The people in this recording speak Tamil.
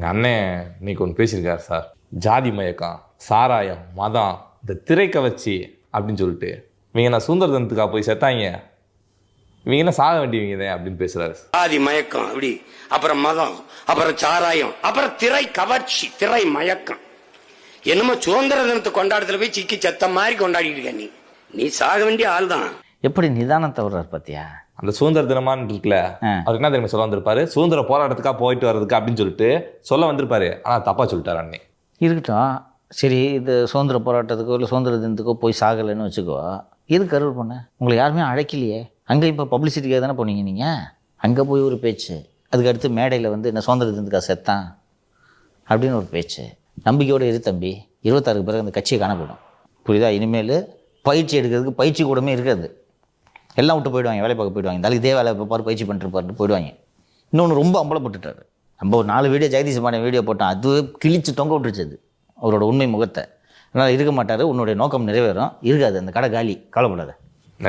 எங்கள் அண்ணன் இன்னைக்கு ஒன்று பேசியிருக்காரு சார். ஜாதி மயக்கம் சாராயம் மதம் இந்த திரைக்கவர்ச்சி அப்படின்னு சொல்லிட்டு. இவங்க நான் சுதந்திர தினத்துக்கா போய் செத்தாங்க? இவங்க என்ன சாக வேண்டியவங்க தான் அப்படின்னு பேசுகிறாரு ஆதி மயக்கம் அப்படி. அப்புறம் மதம் அப்புறம் சாராயம் அப்புறம் திரை கவர்ச்சி திரை மயக்கம். என்னமோ சுதந்திர தினத்தை கொண்டாடத்துல போய் சிக்கி செத்த மாதிரி கொண்டாடிட்டு இருக்க நீ. நீ சாக வேண்டிய ஆள் தான் எப்படி நிதானம் தவறார் பார்த்தியா அந்த சுதந்திர தினமான்னு இருக்குல்ல. அவருக்கு என்ன தெரியுமா சொல்ல வந்திருப்பாரு? சுதந்திர போராட்டத்துக்காக போயிட்டு வர்றதுக்கு அப்படின்னு சொல்லிட்டு சொல்ல வந்திருப்பாரு. ஆனால் தப்பா சொல்லிட்டாரு அண்ணே. இருக்கட்டும். சரி இது சுதந்திர போராட்டத்துக்கோ இல்லை சுதந்திர தினத்துக்கோ போய் சாகலைன்னு வச்சுக்கோ. எது கருவர் பண்ண? உங்களை யாருமே அழைக்கலையே. அங்கே இப்போ பப்ளிசிட்டிக்காக தானே போனீங்க நீங்கள் அங்கே போய் ஒரு பேச்சு. அதுக்கு அடுத்து மேடையில் வந்து என்ன சுதந்திர தினத்துக்காக செத்தான்? அப்படின்னு ஒரு பேச்சு. நம்பிக்கையோடு இரு தம்பி. இருபத்தாறுக்கு பிறகு அந்த கட்சியை காணப்படும். புரியுதா? இனிமேல் பயிற்சி எடுக்கிறதுக்கு பயிற்சி கூடமே இருக்காது. எல்லாம் விட்டு போயிடுவாங்க வேலை பார்க்க போயிடுவாங்க. இந்த இதே வேலை பாரு பயிற்சி பண்ணிட்டு போயிடுவாங்க. இன்னொன்று ரொம்ப அம்பலப்பட்டுட்டார். நம்ம ஒரு நாலு வீடியோ ஜெகதீஷ் பாண்டியன் வீடியோ போட்டோம் அது கிழிச்சு தொங்க விட்டுருச்சு அது. அவரோட உண்மை முகத்தை. அதனால் இருக்க மாட்டார் உன்னுடைய நோக்கம் நிறைவேறும். இருக்காது அந்த கடை காலி கவலைப்படாத.